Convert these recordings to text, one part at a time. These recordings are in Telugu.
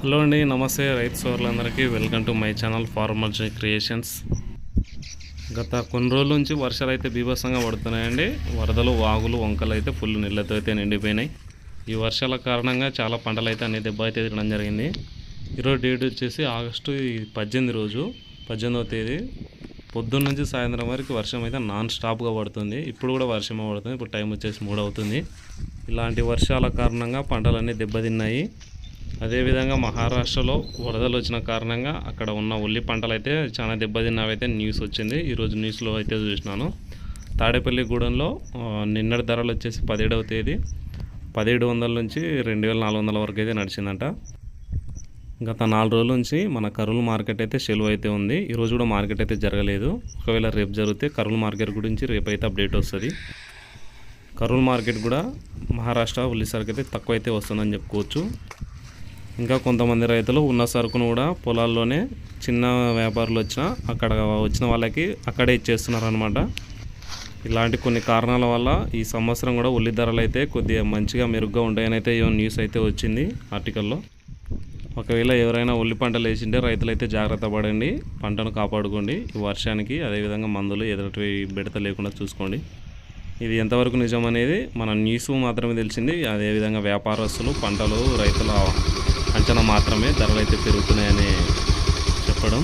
హలో అండి నమస్తే రైతు సోదరులందరికీ. Welcome to my channel formal creations గత కొన్ని రోజుల నుంచి వర్షాలు అయితే బీభత్సంగా పడుతున్నాయండి. వరదలు వాగులు వంకలు అయితే ఫుల్ నీళ్ళతో అయితే నిండిపోయినాయి. ఈ వర్షాల కారణంగా చాలా పంటలు అయితే అన్ని దెబ్బ అయితే తినడం జరిగింది. ఈరోజు డేట్ వచ్చేసి ఆగస్టు పద్దెనిమిది రోజు పద్దెనిమిదవ తేదీ. పొద్దున్న నుంచి సాయంత్రం వరకు వర్షం అయితే నాన్ స్టాప్గా పడుతుంది. ఇప్పుడు కూడా వర్షం పడుతుంది. ఇప్పుడు టైం వచ్చేసి మూడు అవుతుంది. ఇలాంటి వర్షాల కారణంగా పంటలన్నీ దెబ్బతిన్నాయి. అదేవిధంగా మహారాష్ట్రలో వరదలు వచ్చిన కారణంగా అక్కడ ఉన్న ఉల్లి పంటలు అయితే చాలా దెబ్బతిన్నవైతే న్యూస్ వచ్చింది. ఈరోజు న్యూస్లో అయితే చూసినాను. తాడేపల్లి గూడెంలో నిన్నటి ధరలు వచ్చేసి పదిహేడవ తేదీ పదిహేడు వందల నుంచి రెండు వేల నాలుగు వందల వరకు అయితే నడిచిందంట. గత నాలుగు రోజుల నుంచి మన కర్నూలు మార్కెట్ అయితే సెలవు అయితే ఉంది. ఈరోజు కూడా మార్కెట్ అయితే జరగలేదు. ఒకవేళ రేపు జరిగితే కర్నూలు మార్కెట్ గురించి రేపు అయితే అప్డేట్ వస్తుంది. కర్నూలు మార్కెట్ కూడా మహారాష్ట్ర ఉల్లి సరుకు అయితే తక్కువ అయితే వస్తుందని చెప్పుకోవచ్చు. ఇంకా కొంతమంది రైతులు ఉన్న సరుకును కూడా పొలాల్లోనే చిన్న వ్యాపారులు వచ్చిన అక్కడ వచ్చిన వాళ్ళకి అక్కడే ఇచ్చేస్తున్నారు అనమాట ఇలాంటి కొన్ని కారణాల వల్ల ఈ సంవత్సరం కూడా ఉల్లి ధరలు అయితే కొద్దిగా మంచిగా మెరుగ్గా ఉంటాయని అయితే న్యూస్ అయితే వచ్చింది ఆర్టికల్లో. ఒకవేళ ఎవరైనా ఉల్లి పంటలు వేసింటే రైతులు అయితే జాగ్రత్త పడండి పంటను కాపాడుకోండి. ఈ వర్షానికి అదేవిధంగా మందులు ఎదుటి బెడత లేకుండా చూసుకోండి. ఇది ఎంతవరకు నిజం అనేది మన న్యూస్ మాత్రమే తెలిసింది. అదేవిధంగా వ్యాపారస్తులు పంటలు రైతుల అంచనా మాత్రమే ధరలు అయితే పెరుగుతున్నాయని చెప్పడం.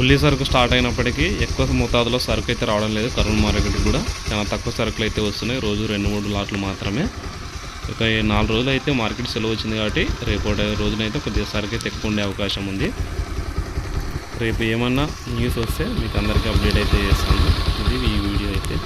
ఉల్లి సరుకు స్టార్ట్ అయినప్పటికీ ఎక్కువ మోతాదులో సరుకు అయితే రావడం లేదు. కరుణ మార్కెట్ కూడా చాలా తక్కువ సరుకులు అయితే వస్తున్నాయి. రోజు రెండు మూడు లాట్లు మాత్రమే. ఇక నాలుగు రోజులు అయితే మార్కెట్ సెలవు వచ్చింది కాబట్టి రేపు రోజునైతే కొద్దిగా సరుకు అయితే ఎక్కువ ఉండే అవకాశం ఉంది. రేపు ఏమన్నా న్యూస్ వస్తే మీకు అందరికీ అప్డేట్ అయితే చేస్తాను. ఇది ఈ వీడియో అయితే.